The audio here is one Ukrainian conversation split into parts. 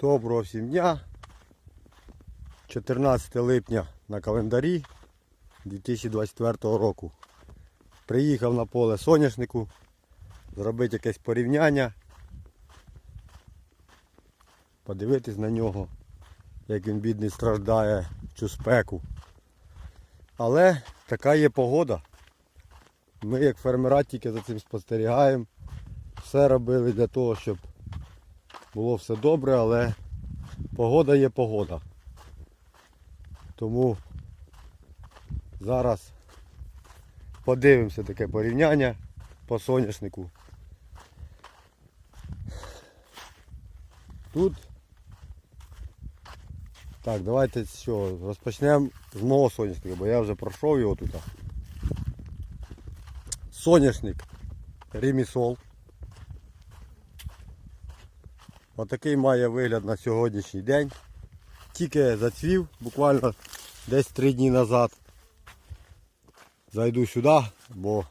Доброго всім дня. 14 липня на календарі 2024 року. Приїхав на поле соняшнику зробити якесь порівняння. Подивитись на нього, як він бідний страждає в цю спеку. Але така є погода. Ми як фермера тільки за цим спостерігаємо. Все робили для того, щоб було все добре, але погода є погода. Тому зараз подивимося таке порівняння по соняшнику. Тут так, давайте що, розпочнемо з мого соняшника, бо я вже пройшов його тут. Соняшник Ремісол. Отакий має вигляд на сьогоднішній день. Тільки зацвів, буквально десь три дні назад. Зайду сюди, бо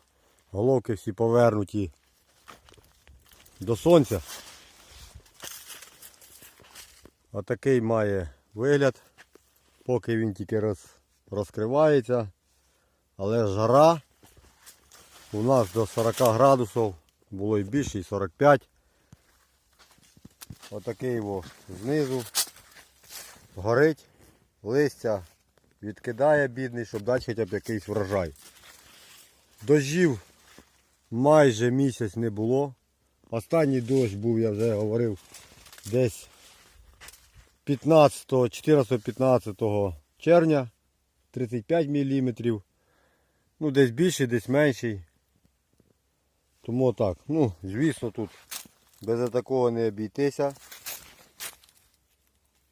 головки всі повернуті до сонця. Отакий має вигляд, поки він тільки роз, розкривається. Але жара у нас до 40 градусів, було і більше, і 45. Отакий його знизу. Горить, листя відкидає бідний, щоб дати хоча б якийсь врожай. Дождів майже місяць не було. Останній дощ був, я вже говорив, десь 15, 14-15 червня 35 мм. Ну, десь більший, десь менший. Тому так, ну, звісно, тут без такого не обійтися.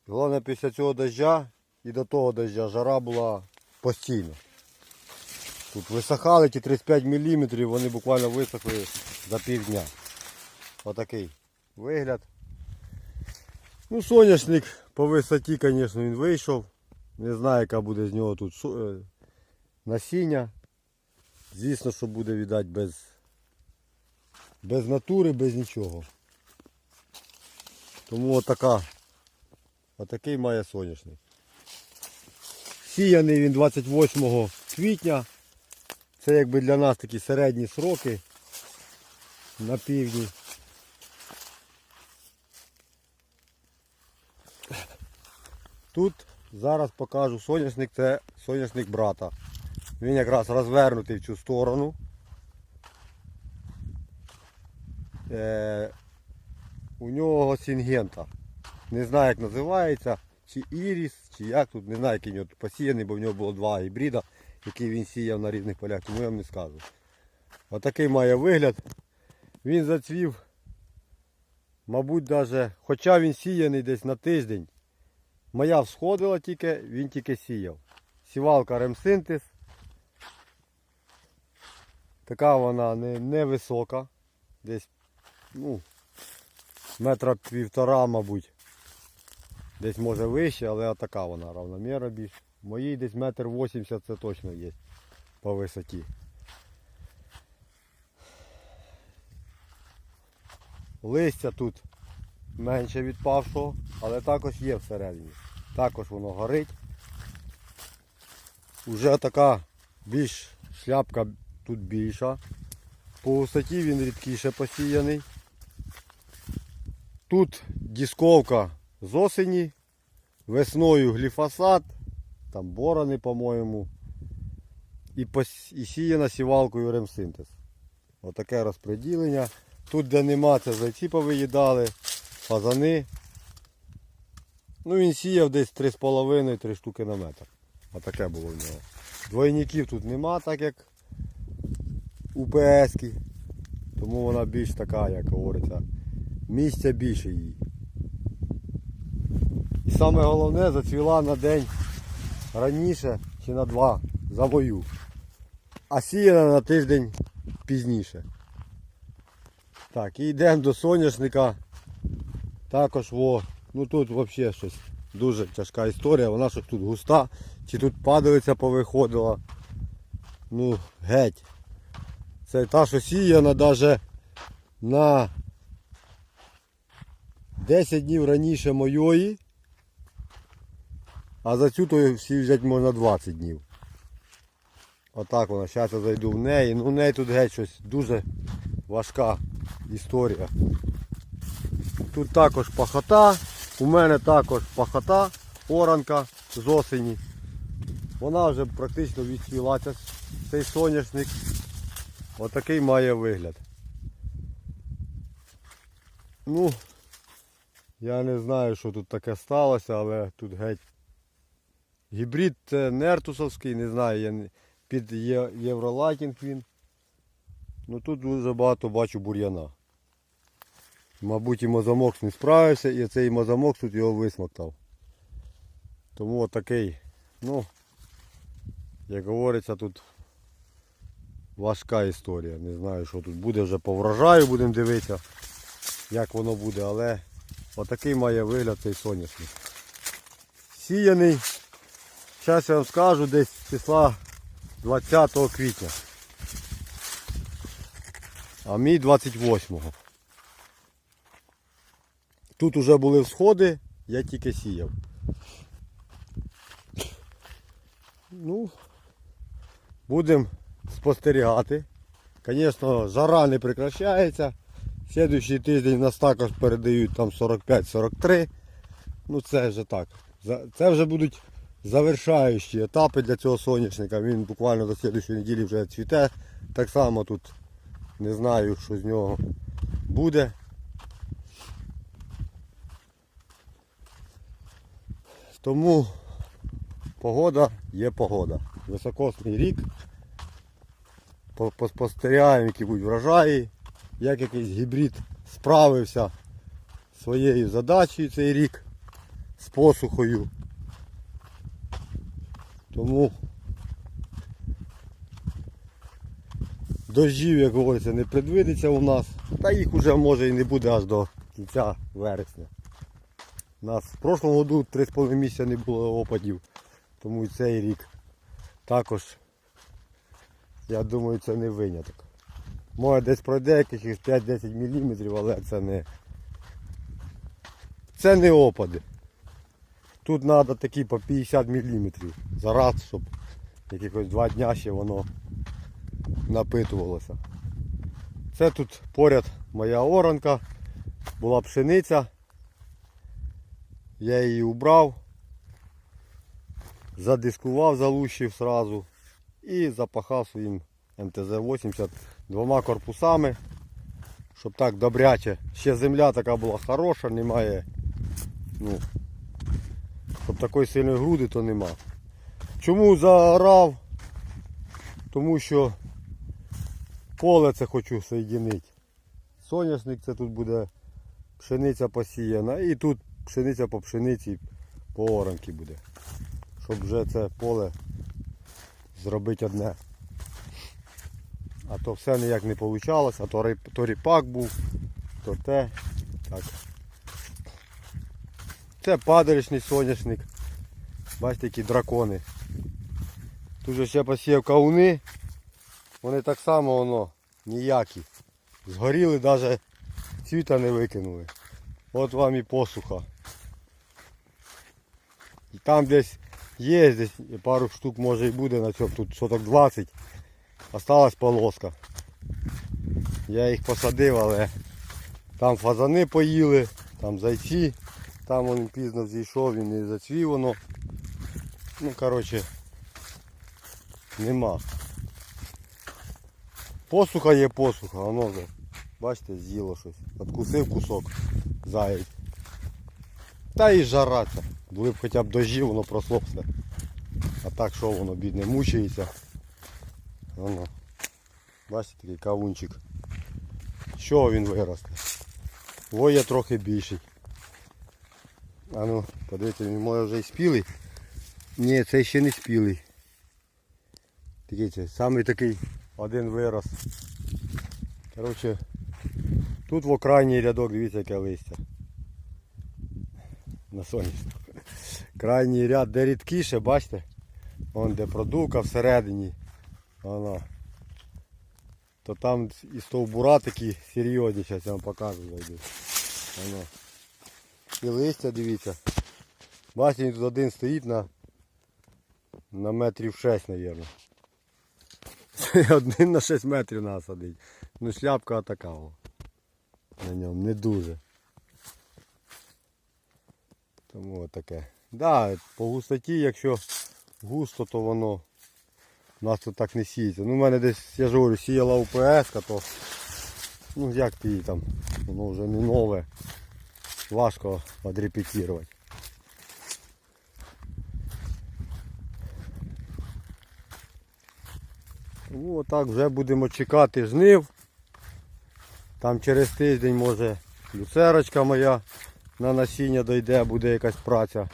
Головне після цього дождя і до того дождя жара була постійно. Тут висохали ті 35 мм, вони буквально висохли за півдня. Отакий вигляд. Ну, соняшник по висоті, звісно, він вийшов. Не знаю, яка буде з нього тут е, насіння. Звісно, що буде віддати без, без натури, без нічого. Тому отака, отакий має соняшник. Сіяний він 28 квітня. Це якби для нас такі середні сроки на півдні. Тут зараз покажу соняшник, це соняшник брата. Він якраз розвернутий в цю сторону. У нього сінгента. Не знаю як називається, чи іріс, чи як тут, не знаю, який у нього посіяний, бо в нього було два гібрида, які він сіяв на різних полях, тому я вам не скажу. Отакий має вигляд. Він зацвів, мабуть, даже, хоча він сіяний десь на тиждень. Моя всходила тільки, він тільки сіяв. Сівалка ремсинтез. Така вона не, невисока. Десь ну, метра півтора, мабуть. Десь може вище, але така вона равномірна більш. Моїй десь метр вісімдесят це точно є по висоті. Листя тут менше відпавшого, але також є всередині. Також воно горить. Уже така більш шляпка тут більша. По висоті він рідкіше посіяний. Тут дісковка з осені, весною гліфосат, там борони, по-моєму. І, пос... і сіяна сівалкою ремсинтез. Отаке розподілення. Тут де нема, це зайці повиїдали, фазани. Ну він сіяв десь 3,5-3 штуки на метр. Отаке було в нього. Двойників тут нема, так як у ПС. Тому вона більш така, як говориться, місця більше їй. І саме головне зацвіла на день раніше чи на два за бою. А сіяна на тиждень пізніше. Так, і йдемо до соняшника. Також во, ну тут взагалі щось дуже тяжка історія, вона щось тут густа, чи тут падалиця повиходила. Ну, геть. Це та, що сіяна навіть на 10 днів раніше моєї, а за цю то всі взяти можна 20 днів. Отак вона, зараз я зайду в неї. Ну в неї тут геть щось дуже важка історія. Тут також пахота, у мене також пахота, оранка з осені. Вона вже практично відцвіла ця- цей соняшник. Отакий має вигляд. Ну, я не знаю, що тут таке сталося, але тут геть. Гібрид це нертусовський, не знаю, я під євролайтінг він. Ну тут дуже багато бачу бур'яна. Мабуть, і мозамокс не справився, і цей мозамокс тут його висмоктав. Тому отакий, ну, як говориться, тут важка історія. Не знаю, що тут буде вже по врожаю, будемо дивитися, як воно буде, але отакий має вигляд цей соняшник. Сіяний, зараз я вам скажу, десь числа 20 квітня. А мій 28-го. Тут уже були всходи, я тільки сіяв. Ну, будемо спостерігати. Звісно, жара не прекращається. Слідуючий тиждень нас також передають там 45-43. Ну це вже так. Це вже будуть завершаючі етапи для цього соняшника. Він буквально до слідуючої неділі вже цвіте. Так само тут не знаю, що з нього буде. Тому погода є погода. Високосний рік. По- Поспостерігаємо, які будуть врожаї, як якийсь гібрид справився своєю задачею цей рік з посухою. Тому дощів, як говориться, не предвидиться у нас. Та їх вже може і не буде аж до кінця вересня. У нас в прошлому году 3,5 місяця не було опадів, тому і цей рік також, я думаю, це не виняток. Може десь пройде якихось 5-10 мм, але це не, це не опади. Тут треба такі по 50 мм за раз, щоб якихось два дня ще воно напитувалося. Це тут поряд моя оранка, була пшениця. Я її убрав, задискував, залущив сразу і запахав своїм МТЗ-80 двома корпусами, щоб так добряче. Ще земля така була хороша, немає. Ну, щоб такої сильної груди, то нема. Чому загорав? Тому що поле це хочу соєдинити. Соняшник це тут буде пшениця посіяна і тут пшениця по пшениці по оранки буде. Щоб вже це поле зробити одне. А то все ніяк не вийшло, а то, то ріпак був, то те. Так. Це падалічний соняшник. Бачите, які дракони. Тут же ще посіяв кауни. Вони так само воно ніякі. Згоріли, навіть цвіта не викинули. От вам і посуха. І там десь є, десь пару штук може і буде на цьому, тут соток 20. Осталась полоска. Я їх посадив, але там фазани поїли, там зайці, там він пізно зійшов, він не зацвів воно. Ну коротше нема. Посуха є посуха, воно вже, бачите, з'їло щось. Откусив кусок заєць. Та і жара ця. Були б хоча б дожі, воно просло. А так що воно бідне мучається. Воно. Бачите, такий кавунчик. Що він виросте? Воє трохи більший. А ну, подивіться, він може вже і спілий. Ні, це ще не спілий. Дивіться, самий такий один вирос. Коротше, тут в крайній рядок, дивіться, яке листя. На сонячно. Крайній ряд, де рідкіше, бачите? Вон де продувка всередині. Воно. То там і стовбура такі серйозні, зараз я вам покажу зайду. Воно. І листя, дивіться. Бачите, тут один стоїть на, на метрів 6, мабуть. Один на 6 метрів нас садить. Ну шляпка така. На ньому не дуже. Тому отаке. Да, по густоті, якщо густо, то воно у нас тут так не сіється. Ну, в мене десь, я ж говорю, сіяла УПС, то ну як ти її там, воно вже не нове. Важко відрепетувати. Ну, отак вже будемо чекати жнив. Там через тиждень може люцерочка моя на насіння дойде, буде якась праця.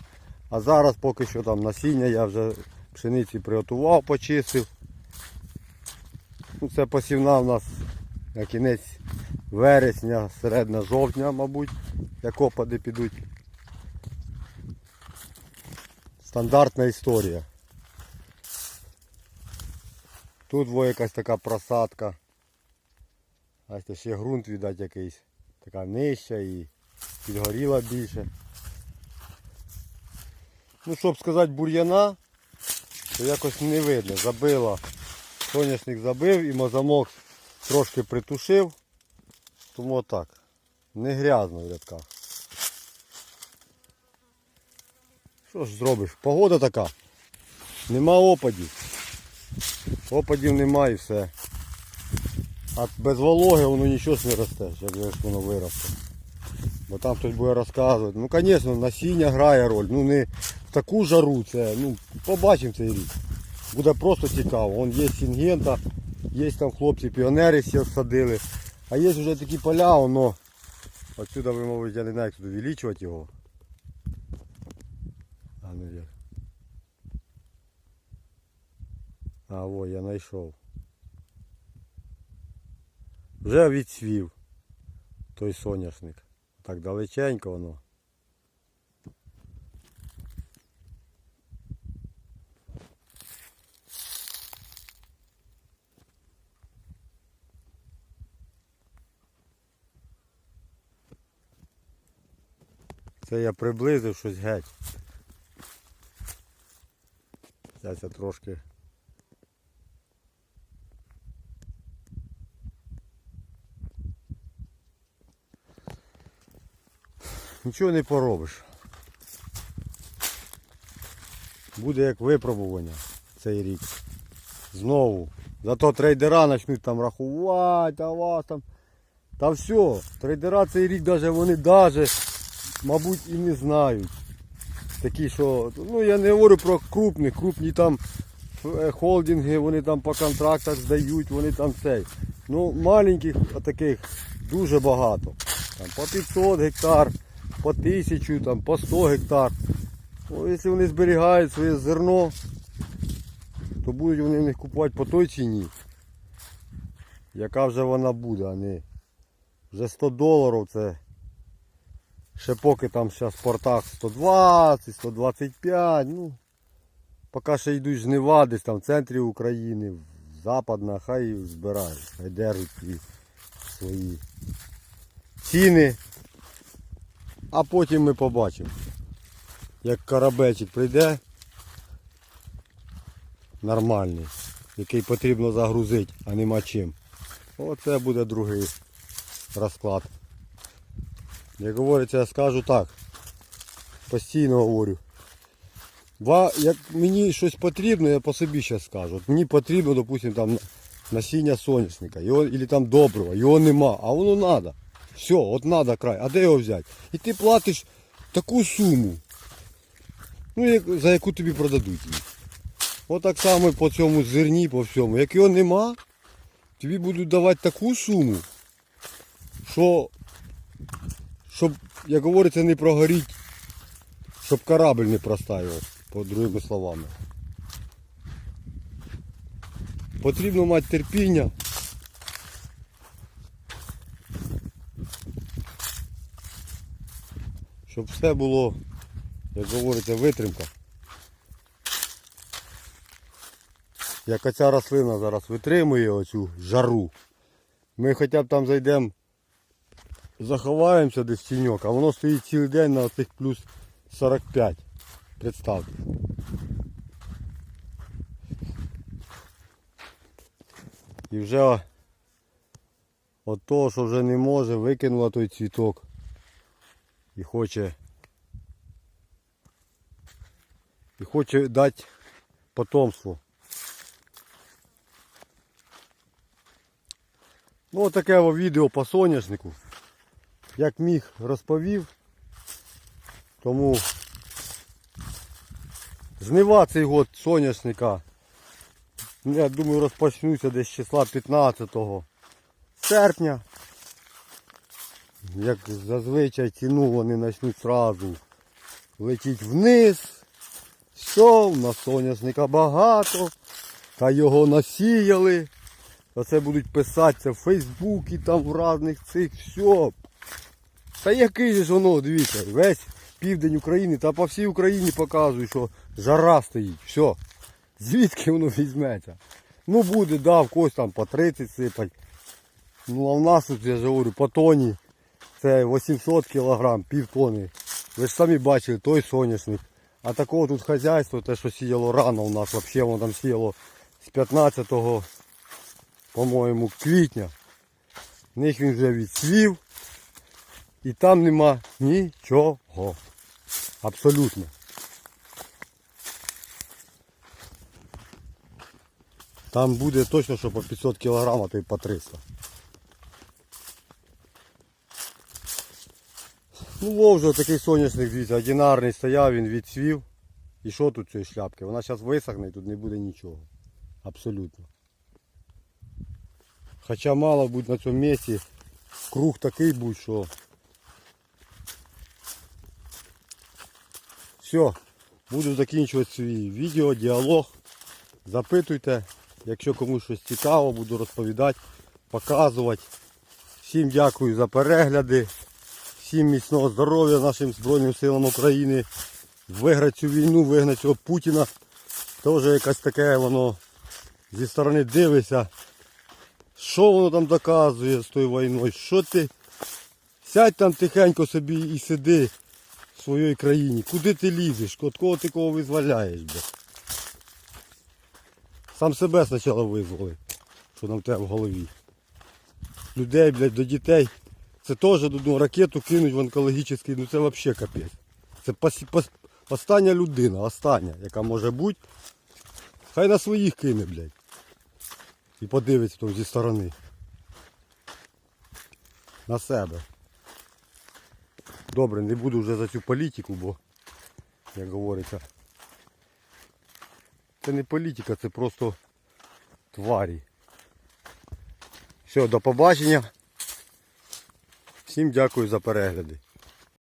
А зараз поки що там насіння я вже пшениці приготував, почистив. Ну, це посівна в нас на кінець вересня, середина жовтня, мабуть, як опади підуть. Стандартна історія. Тут во якась така просадка. Бачите, ще ґрунт, віддать якийсь. Така нижча і підгоріла більше. Ну, щоб сказати бур'яна, то якось не видно. Забила. Соняшник забив і мозамок трошки притушив. Тому отак. Не грязно в рядках. Що ж зробиш? Погода така. Нема опадів. Опадів немає і все. А без вологи воно нічого не росте, як же воно виросте. Бо там хтось буде розказувати. Ну звісно, насіння грає роль. Ну не таку жару це. Ну, побачимо цей рік. Буде просто цікаво. Вон є сінгента, є там хлопці піонери всі садили. А є вже такі поля, воно. Отсюда ви, мабуть, я не знаю, як тут увеличувати його. А ну як. А, о, я знайшов. Вже відсвів той соняшник. Так далеченько воно. Це я приблизив щось геть. Зараз я трошки Нічого не поробиш. Буде як випробування цей рік. Знову. Зато трейдера почнуть там рахувати, а вас там. Та все, трейдера цей рік даже вони даже, мабуть, і не знають. Такі, що, ну я не говорю про крупних, крупні там е, холдинги, вони там по контрактах здають, вони там цей. Ну, маленьких таких дуже багато. Там по 500 гектар, по 1000, там, по 100 гектар. Ну, якщо вони зберігають своє зерно, то будуть вони них купувати по той ціні, яка вже вона буде, а не вже 100 доларів це ще поки там зараз в портах 120, 125, ну поки ще йдуть жнива десь там в центрі України, западна, хай збирають, хай держать свої, ціни. А потім ми побачимо, як карабечик прийде нормальний, який потрібно загрузити, а нема чим. Оце буде другий розклад. Як говориться, я скажу так. Постійно говорю. Ва, як мені щось потрібно, я по собі зараз скажу. От мені потрібно, допустим, там насіння соняшника, його, або там доброго, його нема, а воно треба. Все, от треба край. А де його взяти? І ти платиш таку суму, ну, за яку тобі продадуть її. От так само по цьому зерні, по всьому. Як його нема, тобі будуть давати таку суму, що, щоб, як говориться, не прогоріть, щоб корабль не простаював, по другими словами. Потрібно мати терпіння. Щоб все було, як говориться, витримка. Як оця рослина зараз витримує оцю жару. Ми хоча б там зайдемо заховаємося десь в тіньок, а воно стоїть цілий день на цих плюс 45. Представте. І вже от того, що вже не може, викинула той цвіток і хоче і хоче дати потомство. Ну, отаке о відео по соняшнику. Як міг розповів. Тому жнива цей год соняшника. Я думаю розпочнуться десь з числа 15 серпня. Як зазвичай ціну вони почнуть зразу летіти вниз. Все, в нас соняшника багато. Та його насіяли. Та це будуть писатися в Фейсбуці, там в різних цих, все. Та який же ж воно, дивіться, весь південь України та по всій Україні показують, що жара стоїть. Все. Звідки воно візьметься? Ну буде, да, в когось там по 30 сипать. Ну а в нас тут, я ж говорю, по тоні. Це 800 кг, пів тони. Ви ж самі бачили, той соняшник. А такого тут хазяйство, те, що сіяло рано у нас, взагалі воно там сіяло з 15 по-моєму, квітня. В них він вже відсвів. І там нема нічого. Абсолютно. Там буде точно, що по 500 кг, а то й по 300. Ну, вов вже такий соняшник, дивіться, одинарний стояв, він відсвів. І що тут цієї шляпки? Вона зараз висохне і тут не буде нічого. Абсолютно. Хоча мало бути на цьому місці. Круг такий будь, що. Все, буду закінчувати свій відео, діалог. Запитуйте, якщо комусь щось цікаво, буду розповідати, показувати. Всім дякую за перегляди. Всім міцного здоров'я нашим Збройним силам України. Виграти цю війну, вигнати цього Путіна. Теж якась таке воно зі сторони дивишся. Що воно там доказує з тою війною? Що ти? Сядь там тихенько собі і сиди в своїй країні. Куди ти лізеш? От кого ти кого визволяєш, бля? Сам себе спочатку визволи, що там в тебе в голові. Людей, блядь, до дітей. Це теж одну ракету кинуть в онкологічний, ну це взагалі капець. Це пос- пос- остання людина, остання, яка може бути. Хай на своїх кине, блядь. І подивиться там зі сторони. На себе. Добре, не буду вже за цю політику, бо, як говориться, це не політика, це просто тварі. Все, до побачення. Всім дякую за перегляди.